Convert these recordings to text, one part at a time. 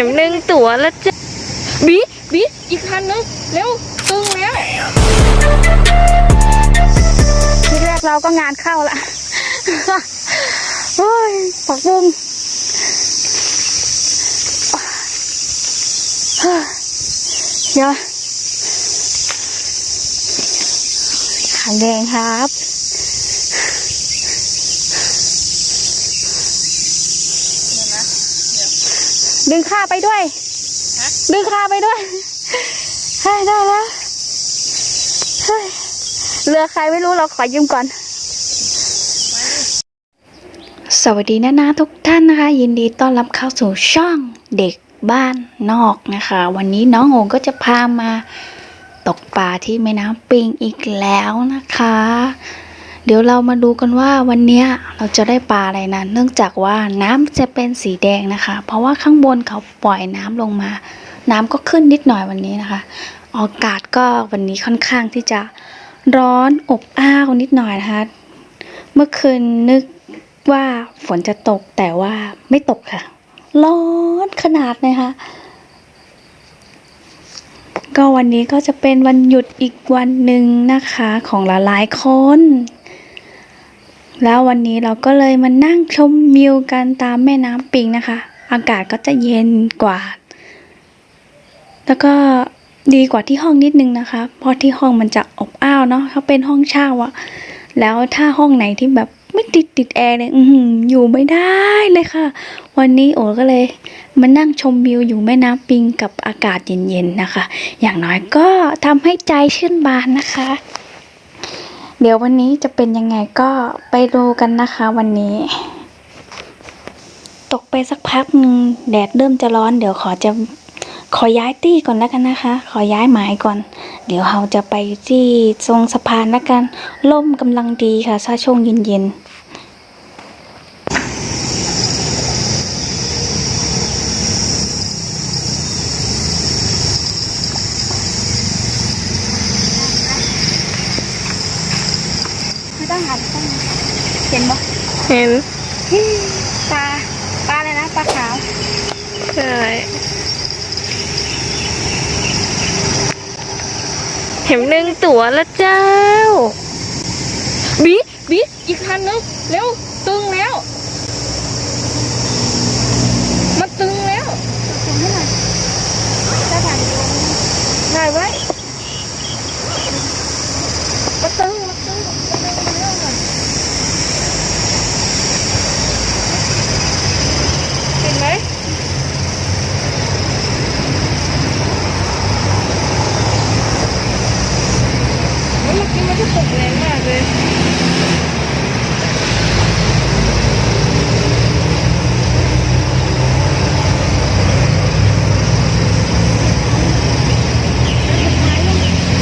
ข็มหนึ่งตัวแล้วจ้ะบีบีอีกคันนึงเร็วตึงแล้วทีแรกเราก็งานเข้าละโอ้ยปักบุ้งเดี๋ยวขังแดงครับ ดึงข้าไปด้วย ดึงข้าไปด้วยเฮ้ยได้แล้วเฮ้ยเรือใครไม่รู้เราขอยืมก่อน สวัสดีนะนะทุกท่านนะคะ ยินดีต้อนรับเข้าสู่ช่องเด็กบ้านนอกนะคะ วันนี้น้องโองก็จะพามาตกปลาที่แม่น้ำปิงอีกแล้วนะคะ เดี๋ยวเรามาดูกันว่าวันนี้เราจะได้ปลาอะไรนะ เนื่องจากว่าน้ำจะเป็นสีแดงนะคะ เพราะว่าข้างบนเขาปล่อยน้ำลงมา น้ำก็ขึ้นนิดหน่อยวันนี้นะคะ อากาศก็วันนี้ค่อนข้างที่จะร้อนอบอ้าวนิดหน่อยนะคะ เมื่อคืนนึกว่าฝนจะตกแต่ว่าไม่ตกค่ะ ร้อนขนาดเลยคะก็วันนี้ก็จะเป็นวันหยุดอีกวันหนึ่งนะคะของหลายๆคน แล้ววันนี้เราก็เลยมานั่งชมวิวกันตามแม่น้ำปิงนะคะ อากาศก็จะเย็นกว่า แล้วก็ดีกว่าที่ห้องนิดนึงนะคะ เพราะที่ห้องมันจะอบอ้าวเนาะเขาเป็นห้องเช่าอะแล้วถ้าห้องไหนที่แบบไม่ติดติดแอร์เนี่ยอือหืออยู่ไม่ได้เลยค่ะ วันนี้โอ๋ก็เลยมานั่งชมวิวอยู่แม่น้ำปิงกับอากาศเย็นๆนะคะ อย่างน้อยก็ทำให้ใจชื่นบานนะคะ เดี๋ยววันนี้จะเป็นยังไงก็ไปดูกันนะคะวันนี้ ตกไปสักพักหนึ่งแดดเริ่มจะร้อน เดี๋ยวขอจะขอย้ายตี้ก่อนแล้วกันนะคะ ขอย้ายหมายก่อน เดี๋ยวเราจะไปที่ทรงสะพานแล้วกันล่มกำลังดีค่ะถ้าช่วงเย็นๆไม่ต้องหันต้องเห็นบ่ เห็นปลาปลาอะไรนะปลาขาวใช่เข็มหนึ่งตัวแล้วเจ้าบีบีอีกคันนึงเร็วตึงแล้ว มันตึงแล้วเห็นให้หน่อยได้ผ่านถ่ายไว้มาตึงมาตึงมาตึงแล้วน่ะเห็นไหมเฮ้ยเมื่อกี้มันจะตกแรงมากเลย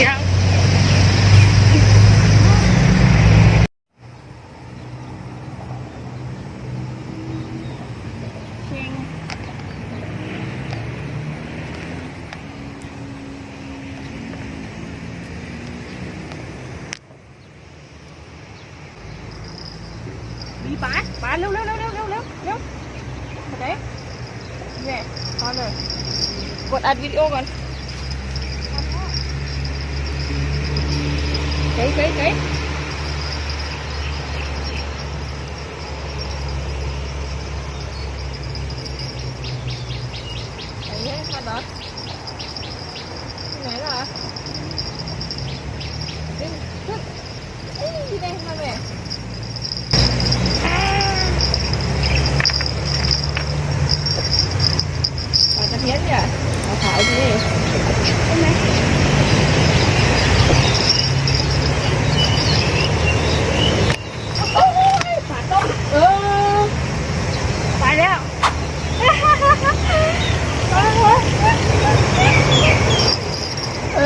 ยัง เชิง มีปาดปาดเร็วเร็วเร็วเร็วเร็วเร็วเร็วโอเคเนี่ยตอนเลยกดอัดวิดีโอก่อนเฮ้ยเฮ้ยเฮ้ยไอ้ เหี้ยคันเหรอที่ไหนล่ะเอ้ยเฮ้ยเอ้ยที่ไหนมาแม่ ปลาตะเพียนเนี่ยเอาขาวดิใช่ไหมโอ้ยปลาต้มเออ ไปแล้ว เอ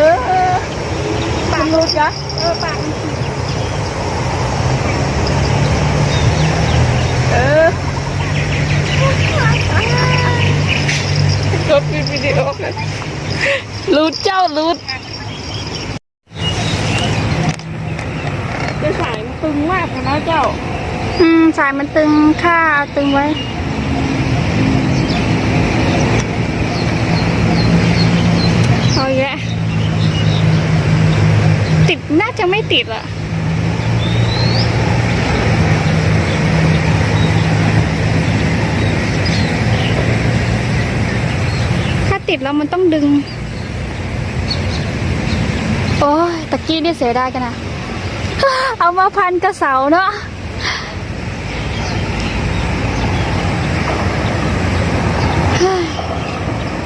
อปลาหลุด จ้ะเออปากมันเออจบวิดีโอกันรูดเจ้ารูดจะสายมันตึงมากเลยนะเจ้า อืม สายมันตึงค่าเอาตึงไว้ ไม่ติดอะถ้าติดแล้วมันต้องดึง โอ้ยตะกี้นี่เสียดายกันนะเอามาพันกระเสาเนาะเฮ้ย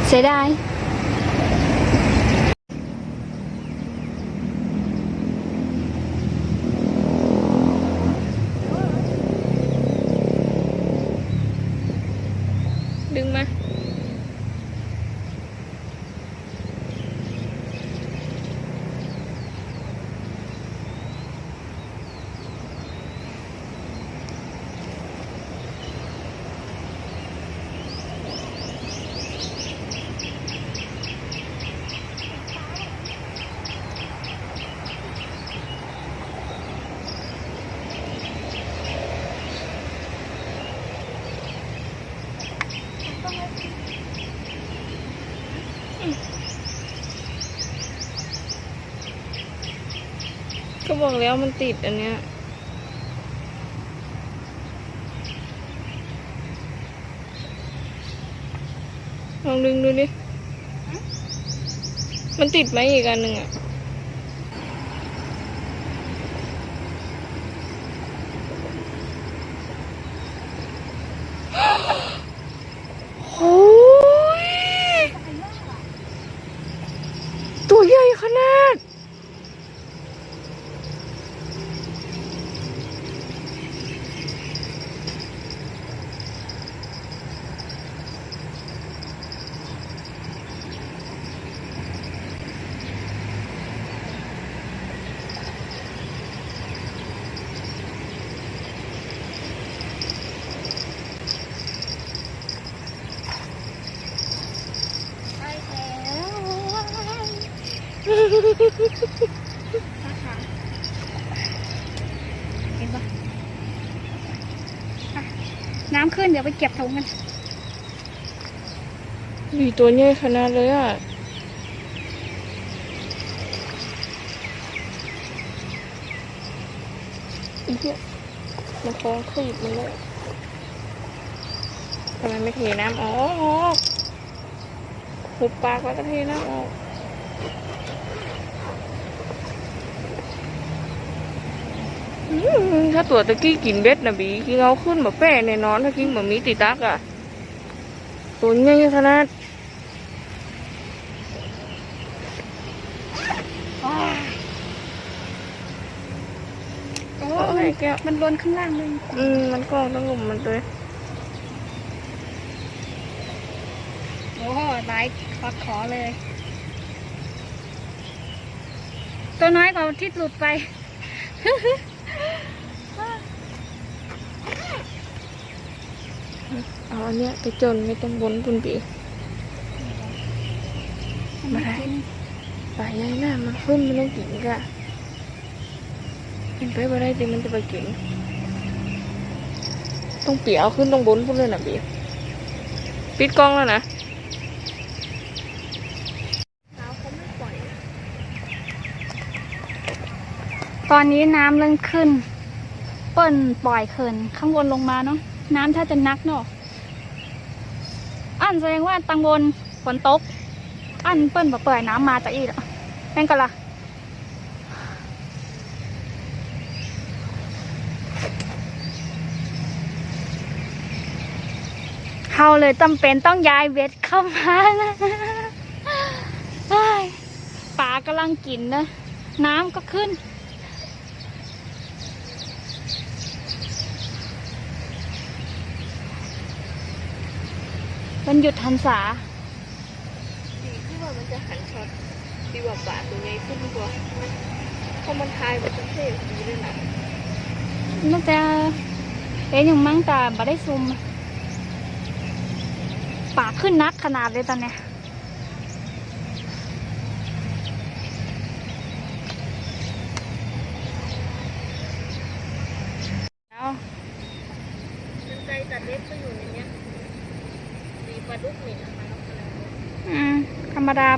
เสียดาย ก็บอกแล้วมันติดอันเนี้ยลองดึงดูดิ มันติดไหมอีกอันหนึ่งอะ โอ้ย ตัวใหญ่ขนาด ไปแล้ว นะคะเห็นปะน้ำขึ้นเดี๋ยวไปเก็บถุงกันมีตัวใหญ่ขนาดเลยอะอีเหี้ยมันคล้องคลีบมันเลยทำไมไม่เทน้ำออกหุบปากแล้วก็เทน้ำออก ถ้าตัวตะกี้กินเบ็ดนะบีกินเอาขึ้นมาแป้แน่นอนถ้ากินแบบมีติดตักอะตัวใหญ่ขนาดโอ้โอ้ยยแก้วมันล้นข้างล่างเลย อืม มันก็ต้องงมมันเลยโอ้โหหลายปักขอเลย ตัวน้อยกว่าที่หลุดไป เอาอันเนี้ยไปจนไม่ต้องบนปุ่นปีมาได้ปลาใหญ่หน้ามันขึ้นมันต้องกินกะกินไปบ่ได้ดิมันจะไปกิน ต้องเปียเอาขึ้นต้องบนพุ่นเลยนะบีปิดกล้องแล้วนะ ตอนนี้น้ำเริ่มขึ้น เปิ้นปล่อยเขินข้างบนลงมาเนาะน้ำถ้าจะนักเนาะอันแสดงว่าตังบนฝนตก อันเปิ้นบ่เปิดน้ำมาจากอีกอะแม่งกันละเฮาเลยจำเป็นต้องย้ายเวทเข้ามานะปลากำลังกินนะ น้ำก็ขึ้น มันหยุดทันษาดีที่ว่ามันจะหันช็อตดีกว่าปลาตัวใหญ่ขึ้นดีกว่าเพราะมันทายแบบเท่ๆดีเลยนะน่าจะเป็นอย่างมั้งแต่บ่ได้ซุมปากขึ้นนักขนาดเลยตอนเนี้ย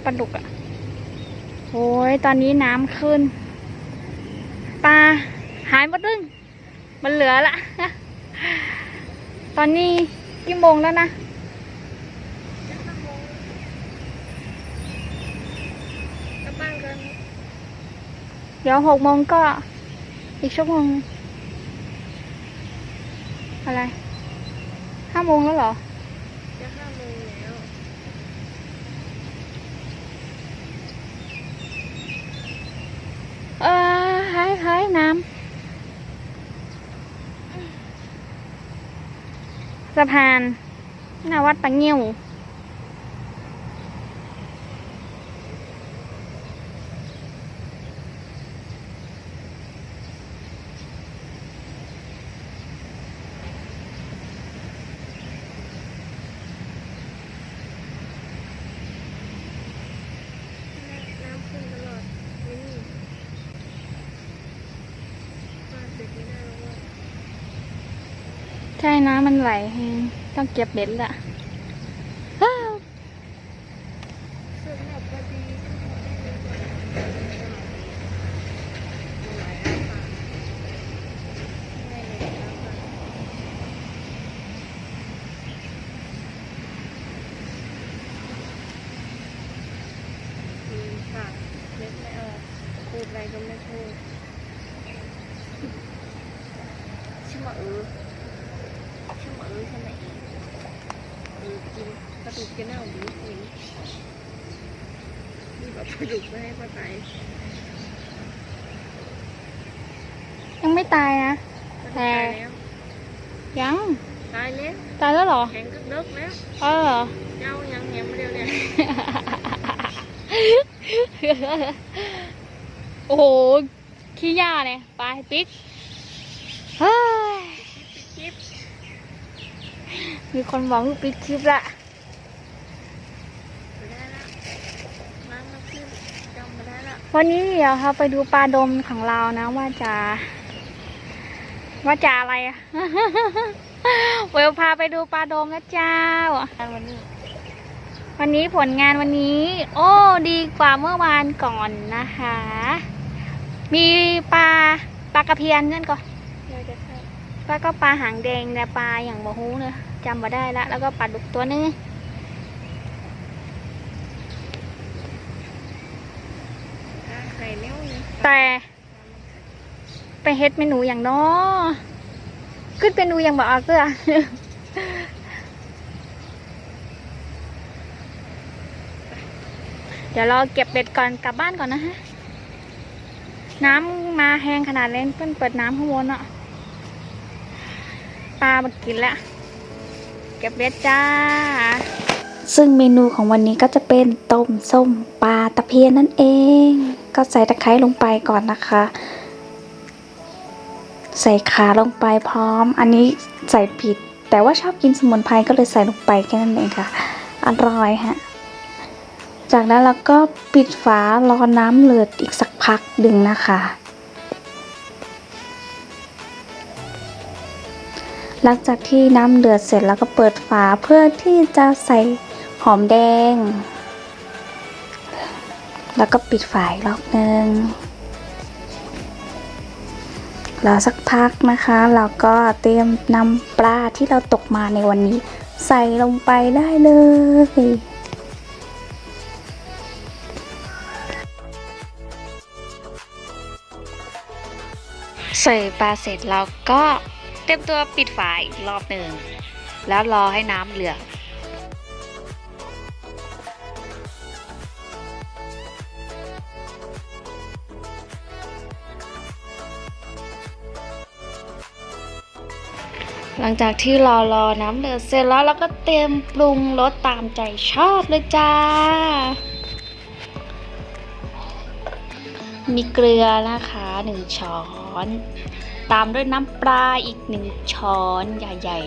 ปลาดุกอะ่ะโอ้ยตอนนี้น้ำขึ้นปลาหายหมดลึงมันเหลือละตอนนี้กี่โมงแล้วนะเดี๋ยวหกโมงก็อีกชั่วโมงอะไรห้าโมงแล้วเหรอ สะพาน หน้าวัดปังเงี้ยวน้ำขึ้นตลอดนี่ใช่น้ำมันไหล ต้องเก็บเบ็ดละอ้าว สำหรับพอดีที่ทำได้เลยกว่าหลายอาคารได้เลยครับอืมค่ะเล็กไม่ออกพูดอะไรก็ไม่พูดชื่อว่าเออชื่อว่าเออใช่ไหมเออกินกระดูกจะเน่าหรือกิน นี่แบบปลาดุกไม่ให้ป้าไตยังไม่ตายนะตายแล้วยัง ตายแล้วตายแล้วเหรอ แข็งกึกเลิกแล้วเออ เจ้ายังแหมเดียวเนี่ยโอ้โห ขี้ยาเนี่ย ไปปิ๊กเฮ้ยจิ๊บมีคนบอกว่าปิดคลิปละ ไปได้ละน้ำมาขึ้นจำมาได้ละ วันนี้เดี๋ยวเราไปดูปลาดมของเรานะว่าจะ ว่าจะอะไรอะเวลพาไปดูปลาดมนะเจ้า วันนี้ วันนี้ผลงานวันนี้ โอ้ดีกว่าเมื่อวานก่อนนะคะ มีปลาปลากระเพียนนั่นก่อนเราจะใช้แล้วก็ปลาหางแดงแต่ปลาอย่างบะฮูเนอะจำมาได้ละแล้วก็ปลาดุกตัวนึง ไข่เนี้ยนี่ แต่ ไปเฮ็ดเมนูอย่างน้อขึ้นเป็นนูอย่างบอกเอาเกลือเดี๋ยวเราเก็บเบ็ดก่อนกลับบ้านก่อนนะฮะ น้ำมาแห้งขนาดเล่นเพิ่นเปิดน้ำข้างบนอะปลามากินแล้ว เก็บเบ็ดจ้าซึ่งเมนูของวันนี้ก็จะเป็นต้มส้มปลาตะเพียนนั่นเอง ก็ใส่ตะไคร้ลงไปก่อนนะคะ ใส่ขาลงไปพร้อม อันนี้ใส่ผิด แต่ว่าชอบกินสมุนไพรก็เลยใส่ลงไปแค่นั้นเองค่ะอร่อยฮะจากนั้นเราก็ปิดฝารอน้ำเลือดอีกสักพักหนึ่งนะคะ หลังจากที่น้ำเดือดเสร็จแล้วก็เปิดฝาเพื่อที่จะใส่หอมแดง แล้วก็ปิดฝาอีกรอบนึงรอสักพักนะคะ เราก็เตรียมนำปลาที่เราตกมาในวันนี้ ใส่ลงไปได้เลยใส่ปลาเสร็จเราก็เตรียมตัวปิดฝาอีกรอบหนึ่ง แล้วรอให้น้ำเดือด ลังจากที่รอรอน้ำเดือดเสร็จแล้วเราก็เตรียมปรุงรสตามใจชอบเลยจ้า มีเกลือนะคะหนึ่งช้อน ตามด้วยน้ำปลาอีกหนึ่งช้อนใหญ่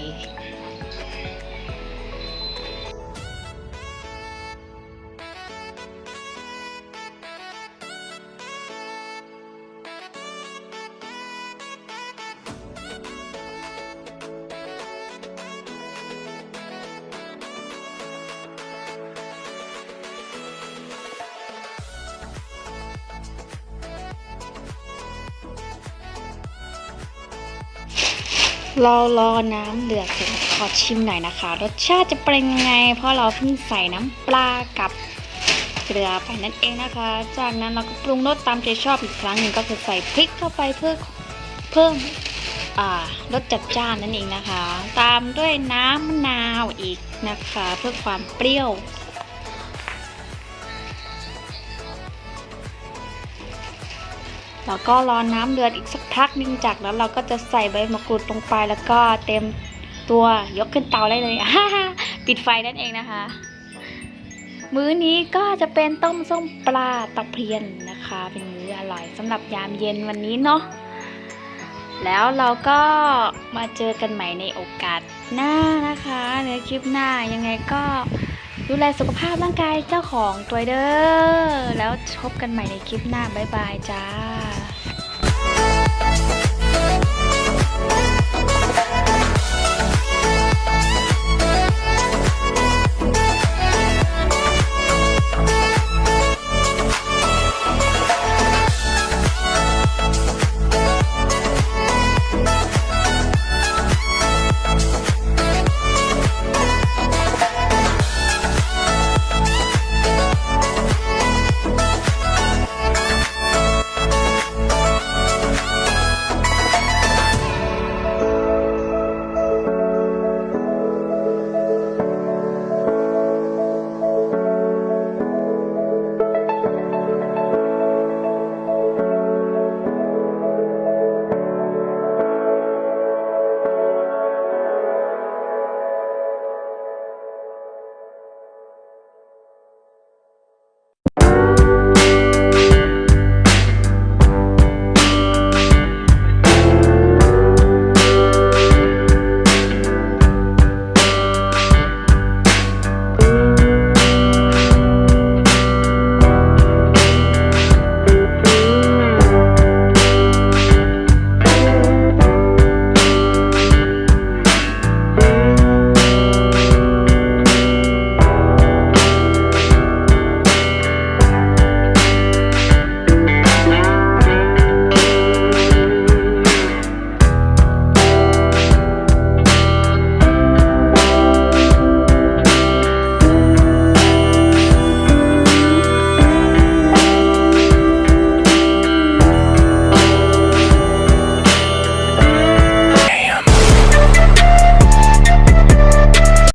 เรารอน้ำเดือดเสร็จขอชิมหน่อยนะคะ รสชาติจะเป็นยังไง เพราะเราเพิ่งใส่น้ำปลากับเกลือไปนั่นเองนะคะ จากนั้นเราก็ปรุงรสตามใจชอบอีกครั้งหนึ่งก็คือใส่พริกเข้าไปเพื่อเพิ่มรสจัดจ้านนั่นเองนะคะ ตามด้วยน้ำมะนาวอีกนะคะ เพื่อความเปรี้ยว แล้วก็รอน้ำเดือดอีกสักพักนึงจากนั้นเราก็จะใส่ใบมะกรูดลงไปแล้วก็เต็มตัวยกขึ้นเตาได้เลยปิดไฟนั่นเองนะคะ มื้อนี้ก็จะเป็นต้มส้มปลาตะเพียนนะคะ เป็นมื้ออร่อยสำหรับยามเย็นวันนี้เนาะแล้วเราก็มาเจอกันใหม่ในโอกาสหน้านะคะในคลิปหน้ายังไงก็ดูแลสุขภาพร่างกายเจ้าของตัวเด้อแล้วพบกันใหม่ในคลิปหน้า บ๊ายบายจ้า